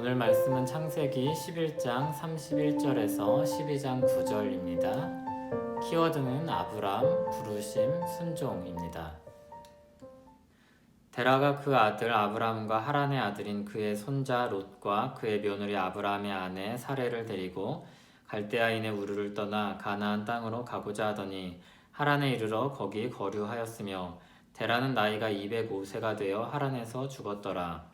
오늘 말씀은 창세기 11장 31절에서 12장 9절입니다. 키워드는 아브람, 부르심, 순종입니다. 데라가 그 아들 아브람과 하란의 아들인 그의 손자 롯과 그의 며느리 아브람의 아내 사레를 데리고 갈대아인의 우르를 떠나 가나안 땅으로 가고자 하더니 하란에 이르러 거기 거류하였으며 데라는 나이가 205세가 되어 하란에서 죽었더라.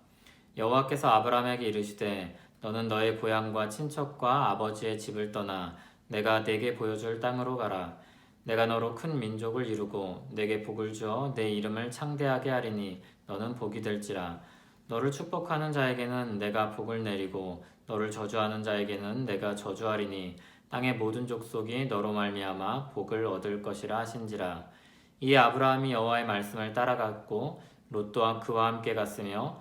여호와께서 아브람에게 이르시되 너는 너의 고향과 친척과 아버지의 집을 떠나 내가 내게 보여줄 땅으로 가라. 내가 너로 큰 민족을 이루고 내게 복을 주어 내 이름을 창대하게 하리니 너는 복이 될지라. 너를 축복하는 자에게는 내가 복을 내리고 너를 저주하는 자에게는 내가 저주하리니 땅의 모든 족속이 너로 말미암아 복을 얻을 것이라 하신지라. 이 아브라함이 여호와의 말씀을 따라갔고 롯 또한 그와 함께 갔으며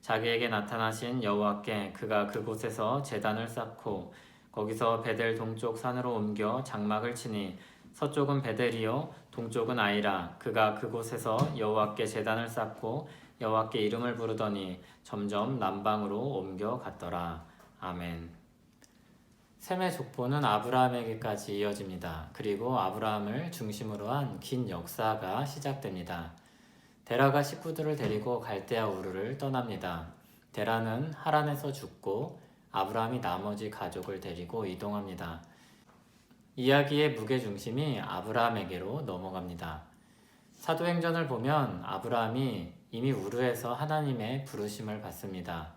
자기에게 나타나신 여호와께 그가 그곳에서 제단을 쌓고 거기서 베델 동쪽 산으로 옮겨 장막을 치니 서쪽은 베델이요 동쪽은 아이라 그가 그곳에서 여호와께 제단을 쌓고 여호와께 이름을 부르더니 점점 남방으로 옮겨 갔더라 아멘. 셈의 족보는 아브라함에게까지 이어집니다. 그리고 아브라함을 중심으로 한 긴 역사가 시작됩니다. 데라가 식구들을 데리고 갈대아 우르를 떠납니다. 데라는 하란에서 죽고 아브라함이 나머지 가족을 데리고 이동합니다. 이야기의 무게중심이 아브라함에게로 넘어갑니다. 사도행전을 보면 아브라함이 이미 우르에서 하나님의 부르심을 받습니다.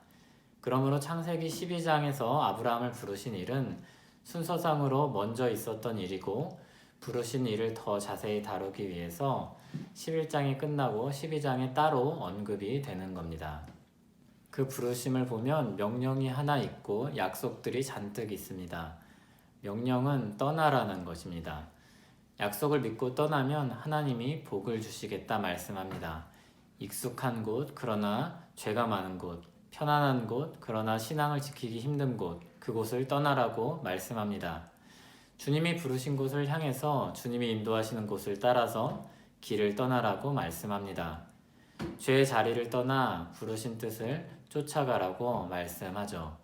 그러므로 창세기 12장에서 아브라함을 부르신 일은 순서상으로 먼저 있었던 일이고 부르신 일을 더 자세히 다루기 위해서 11장이 끝나고 12장에 따로 언급이 되는 겁니다. 그 부르심을 보면 명령이 하나 있고 약속들이 잔뜩 있습니다. 명령은 떠나라는 것입니다. 약속을 믿고 떠나면 하나님이 복을 주시겠다 말씀합니다. 익숙한 곳, 그러나 죄가 많은 곳, 편안한 곳, 그러나 신앙을 지키기 힘든 곳, 그곳을 떠나라고 말씀합니다. 주님이 부르신 곳을 향해서 주님이 인도하시는 곳을 따라서 길을 떠나라고 말씀합니다. 죄의 자리를 떠나 부르신 뜻을 쫓아가라고 말씀하죠.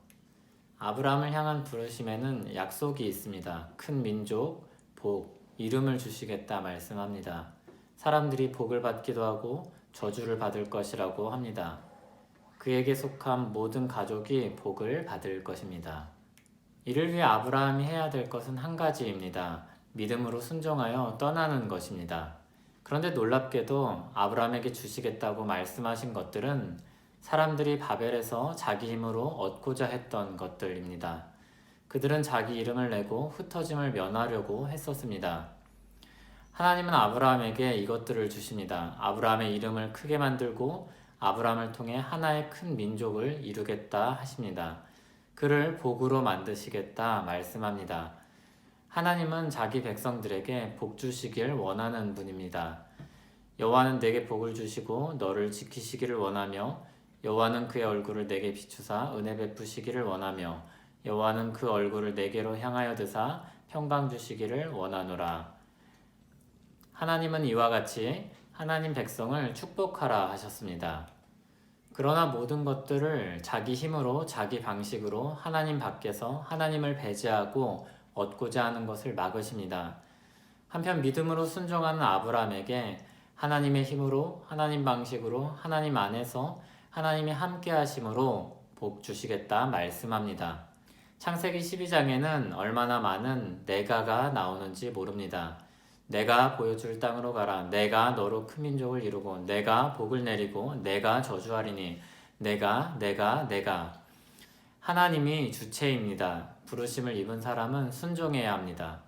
아브라함을 향한 부르심에는 약속이 있습니다. 큰 민족, 복, 이름을 주시겠다 말씀합니다. 사람들이 복을 받기도 하고 저주를 받을 것이라고 합니다. 그에게 속한 모든 가족이 복을 받을 것입니다. 이를 위해 아브라함이 해야 될 것은 한 가지입니다. 믿음으로 순종하여 떠나는 것입니다. 그런데 놀랍게도 아브라함에게 주시겠다고 말씀하신 것들은 사람들이 바벨에서 자기 힘으로 얻고자 했던 것들입니다. 그들은 자기 이름을 내고 흩어짐을 면하려고 했었습니다. 하나님은 아브라함에게 이것들을 주십니다. 아브라함의 이름을 크게 만들고 아브라함을 통해 하나의 큰 민족을 이루겠다 하십니다. 그를 복으로 만드시겠다 말씀합니다. 하나님은 자기 백성들에게 복 주시길 원하는 분입니다. 여호와는 내게 복을 주시고 너를 지키시기를 원하며 여호와는 그의 얼굴을 내게 비추사 은혜 베푸시기를 원하며 여호와는 그 얼굴을 내게로 향하여 드사 평강 주시기를 원하노라. 하나님은 이와 같이 하나님 백성을 축복하라 하셨습니다. 그러나 모든 것들을 자기 힘으로 자기 방식으로 하나님 밖에서 하나님을 배제하고 얻고자 하는 것을 막으십니다. 한편 믿음으로 순종하는 아브라함에게 하나님의 힘으로 하나님 방식으로 하나님 안에서 하나님이 함께 하심으로 복 주시겠다 말씀합니다. 창세기 12장에는 얼마나 많은 내가가 나오는지 모릅니다. 내가 보여줄 땅으로 가라. 내가 너로 큰 민족을 이루고 내가 복을 내리고 내가 저주하리니 내가 내가 내가 하나님이 주체입니다. 부르심을 입은 사람은 순종해야 합니다.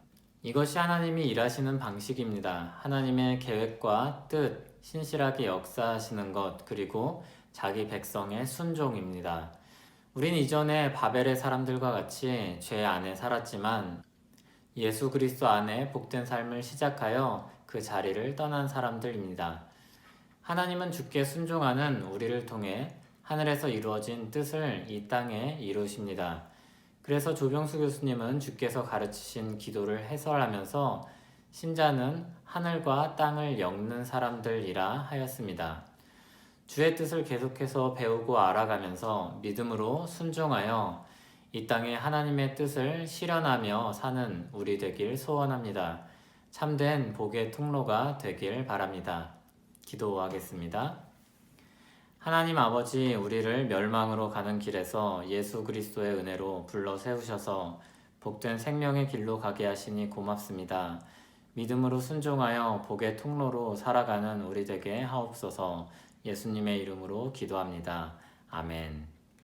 이것이 하나님이 일하시는 방식입니다. 하나님의 계획과 뜻, 신실하게 역사하시는 것, 그리고 자기 백성의 순종입니다. 우린 이전에 바벨의 사람들과 같이 죄 안에 살았지만 예수 그리스도 안에 복된 삶을 시작하여 그 자리를 떠난 사람들입니다. 하나님은 주께 순종하는 우리를 통해 하늘에서 이루어진 뜻을 이 땅에 이루십니다. 그래서 조병수 교수님은 주께서 가르치신 기도를 해설하면서 신자는 하늘과 땅을 엮는 사람들이라 하였습니다. 주의 뜻을 계속해서 배우고 알아가면서 믿음으로 순종하여 이 땅에 하나님의 뜻을 실현하며 사는 우리 되길 소원합니다. 참된 복의 통로가 되길 바랍니다. 기도하겠습니다. 하나님 아버지, 우리를 멸망으로 가는 길에서 예수 그리스도의 은혜로 불러 세우셔서 복된 생명의 길로 가게 하시니 고맙습니다. 믿음으로 순종하여 복의 통로로 살아가는 우리 되게 하옵소서 예수님의 이름으로 기도합니다. 아멘.